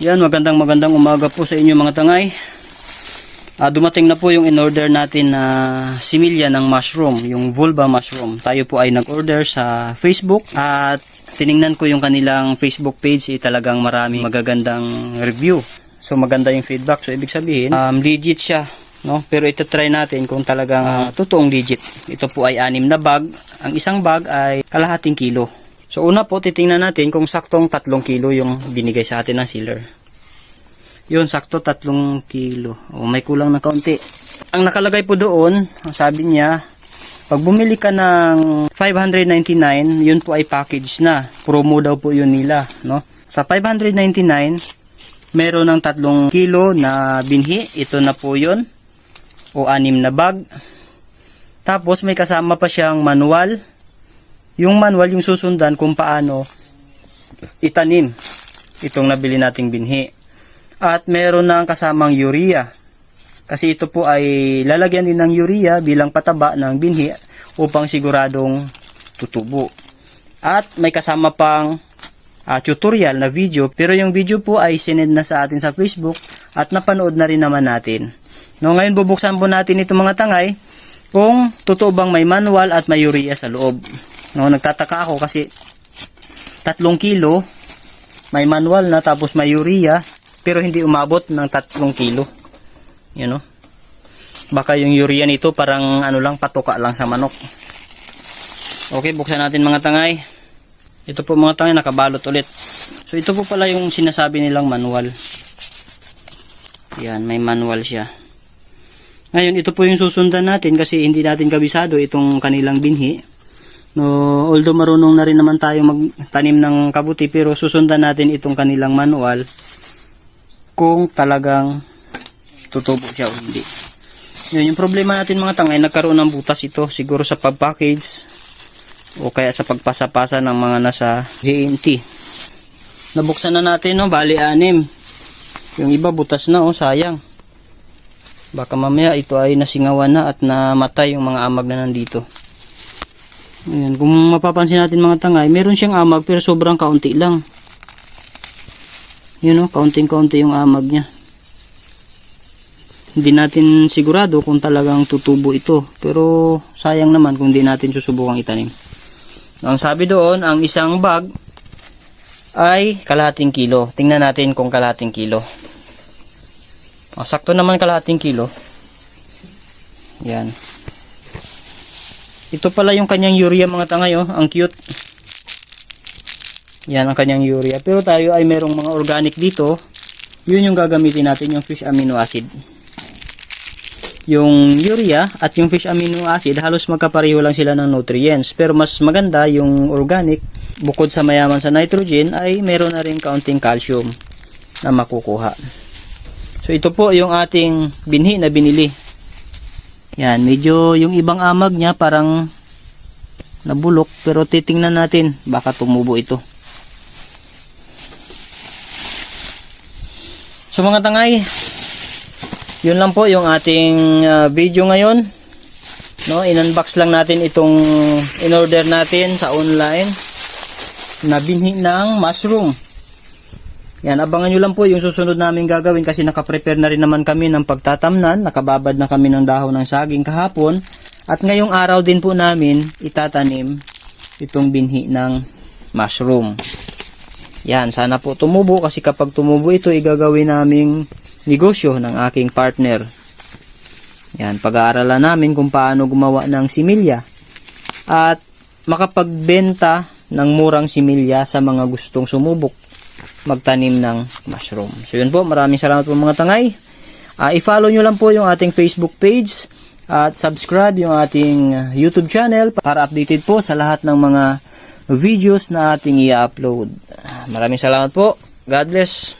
Yan, magandang magandang umaga po sa inyo mga tangay. Ah, dumating na po yung in-order natin na similya ng mushroom, yung vulva mushroom. Tayo po ay nag-order sa Facebook at tiningnan ko yung kanilang Facebook page, eh, talagang maraming magagandang review. So maganda yung feedback. So ibig sabihin, um, legit siya. No? Pero ito try natin kung talagang ah, totoong legit. Ito po ay anim na bag. Ang isang bag ay kalahating kilo. So una po, titingnan natin kung saktong tatlong kilo yung binigay sa atin ng sealer. Yun, sakto tatlong kilo. O, may kulang na kaunti. Ang nakalagay po doon, sabi niya, pag bumili ka ng 599, yun po ay package na. Promo daw po yun nila, no? Sa 599, meron ng tatlong kilo na binhi. Ito na po yun. O anim na bag. Tapos may kasama pa siyang manual. Yung manual yung susundan kung paano itanim itong nabili nating binhi. At meron ng kasamang urea. Kasi ito po ay lalagyan din ng urea bilang pataba ng binhi upang siguradong tutubo. At may kasama pang ah, tutorial na video pero yung video po ay sinend na sa atin sa Facebook at napanood na rin naman natin. No, ngayon bubuksan po natin itong mga tangay kung totoo bang may manual at may urea sa loob. No, nagtataka ako kasi tatlong kilo may manual na tapos may urea pero hindi umabot ng tatlong kilo. Yun know? Baka yung urea nito parang ano lang patuka lang sa manok. Okay, buksan natin mga tangay. Ito po mga tangay nakabalot ulit. So ito po pala yung sinasabi nilang manual. Yan, may manual siya. Ngayon, ito po yung susundan natin kasi hindi natin kabisado itong kanilang binhi. No, although marunong na rin naman tayo magtanim ng kabuti pero susundan natin itong kanilang manual kung talagang tutubo siya o hindi. Yun, yung problema natin mga tangay, nagkaroon ng butas ito siguro sa pag-package o kaya sa pagpasa-pasa ng mga nasa GNT. Nabuksan na natin, no? bali anim. Yung iba butas na, oh, sayang. Baka mamaya ito ay nasingawan na at namatay yung mga amag na nandito. Ayan, kung mapapansin natin mga tangay, meron siyang amag pero sobrang kaunti lang. Yun o, kaunting-kaunti yung amag niya. Hindi natin sigurado kung talagang tutubo ito. Pero sayang naman kung di natin susubukang itanim. Ang sabi doon, ang isang bag ay kalahating kilo. Tingnan natin kung kalahating kilo. Ah, sakto naman kalahating kilo. Yan. Ito pala yung kanyang urea mga tangay oh. Ang cute. Yan ang kanyang urea. Pero tayo ay merong mga organic dito. Yun yung gagamitin natin yung fish amino acid. Yung urea at yung fish amino acid halos magkapareho lang sila ng nutrients. Pero mas maganda yung organic bukod sa mayaman sa nitrogen ay meron na rin kaunting calcium na makukuha. So ito po yung ating binhi na binili. Yan, medyo yung ibang amag niya parang nabulok pero titingnan natin baka tumubo ito. So mga tangay, yun lang po yung ating ah, video ngayon. No, in-unbox lang natin itong in-order natin sa online na binhi ng mushroom. Yan, abangan nyo lang po yung susunod namin gagawin kasi nakaprepare na rin naman kami ng pagtatamnan. Nakababad na kami ng dahon ng saging kahapon. At ngayong araw din po namin itatanim itong binhi ng mushroom. Yan, sana po tumubo kasi kapag tumubo ito, igagawin naming negosyo ng aking partner. Yan, pag-aaralan namin kung paano gumawa ng similya at makapagbenta ng murang similya sa mga gustong sumubok magtanim ng mushroom. So yun po, maraming salamat po mga tangay. Ah, i-follow nyo lang po yung ating Facebook page at subscribe yung ating YouTube channel para updated po sa lahat ng mga videos na ating i-upload. Maraming salamat po. God bless.